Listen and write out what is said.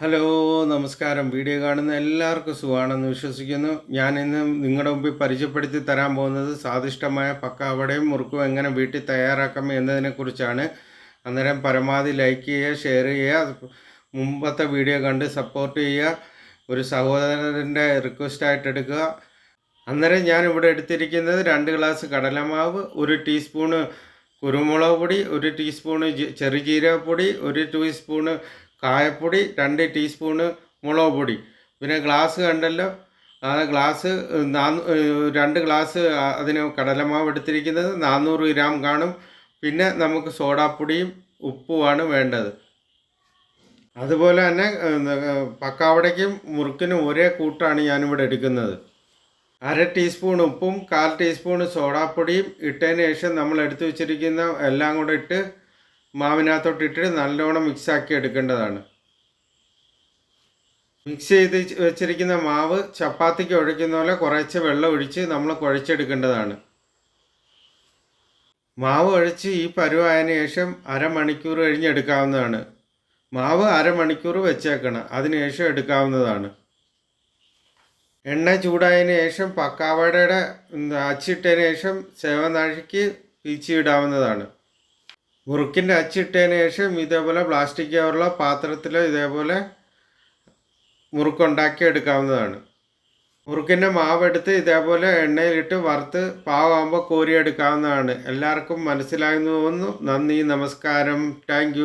Hello നമസ്കാരം. Video കാണുന്ന എല്ലാവർക്കും സുഖമാണെന്ന് വിശ്വസിക്കുന്നു. ഞാൻ ഇന്ന് നിങ്ങളുടെ മുമ്പിൽ പരിചയപ്പെടുത്തി തരാൻ പോകുന്നത് സ്വാദിഷ്ടമായ പക്കാവടയും മുറുക്കും എങ്ങനെ വീട്ടിൽ തയ്യാറാക്കാം എന്നതിനെക്കുറിച്ചാണ്. അന്നേരം പരമാവധി ലൈക്ക് ചെയ്യുക ഷെയർ ചെയ്യുക മുമ്പത്തെ വീഡിയോ കണ്ട് സപ്പോർട്ട് ചെയ്യുക ഒരു സഹോദരന്റെ റിക്വസ്റ്റായിട്ട് എടുക്കുക. അന്നേരം ഞാൻ ഇവിടെ എടുത്തിരിക്കുന്നത് രണ്ട് ഗ്ലാസ് കടലമാവ് ഒരു ടീസ്പൂണ് കുരുമുളക് പൊടി ഒരു ടീസ്പൂണ് ചെറുജീരകപ്പൊടി ഒരു ടീസ്പൂണ് കായപ്പൊടി രണ്ട് ടീസ്പൂണ് മുളക് പൊടി. പിന്നെ ഗ്ലാസ് കണ്ടല്ലോ? ആ ഗ്ലാസ് രണ്ട് ഗ്ലാസ് അതിന് കടലമാവ് എടുത്തിരിക്കുന്നത് നാനൂറ് ഗ്രാം കാണും. പിന്നെ നമുക്ക് സോഡാപ്പൊടിയും ഉപ്പുമാണ് വേണ്ടത്. അതുപോലെ തന്നെ പക്കാവടയ്ക്കും മുറുക്കിനും ഒരേ കൂട്ടാണ് ഞാനിവിടെ എടുക്കുന്നത്. അര ടീസ്പൂൺ ഉപ്പും കാൽ ടീസ്പൂൺ സോഡാപ്പൊടിയും ഇട്ടതിന് ശേഷം നമ്മൾ എടുത്തു വെച്ചിരിക്കുന്ന എല്ലാം കൂടെ ഇട്ട് മാവിനകത്തോട്ട് നല്ലോണം നല്ലോണം മിക്സാക്കി എടുക്കേണ്ടതാണ്. മിക്സ് ചെയ്ത് വെച്ചിരിക്കുന്ന മാവ് ചപ്പാത്തിക്ക് ഒഴിക്കുന്ന പോലെ കുറച്ച് വെള്ളം ഒഴിച്ച് നമ്മൾ കുഴച്ചെടുക്കേണ്ടതാണ്. മാവ് ഒഴിച്ച് ഈ പരുവായതിനു ശേഷം അരമണിക്കൂർ കഴിഞ്ഞെടുക്കാവുന്നതാണ് മാവ് അരമണിക്കൂർ വെച്ചേക്കണം അതിനുശേഷം എടുക്കാവുന്നതാണ്. എണ്ണ ചൂടായതിനു ശേഷം പക്കാവടയുടെ അച്ചിട്ടതിന് ശേഷം സേവനാഴിക്ക് പീച്ചിയിടാവുന്നതാണ്. മുറുക്കിന്റെ അച്ചിട്ടതിന് ശേഷം ഇതേപോലെ പ്ലാസ്റ്റിക് കവറിലോ പാത്രത്തിലോ ഇതേപോലെ മുറുക്കുണ്ടാക്കി എടുക്കാവുന്നതാണ്. മുറുക്കിന്റെ മാവെടുത്ത് ഇതേപോലെ എണ്ണയിലിട്ട് വറുത്ത് പാവാകുമ്പോൾ കോരിയെടുക്കാവുന്നതാണ്. എല്ലാവർക്കും മനസ്സിലായെന്ന് തോന്നുന്നു. നന്ദി നമസ്കാരം. താങ്ക്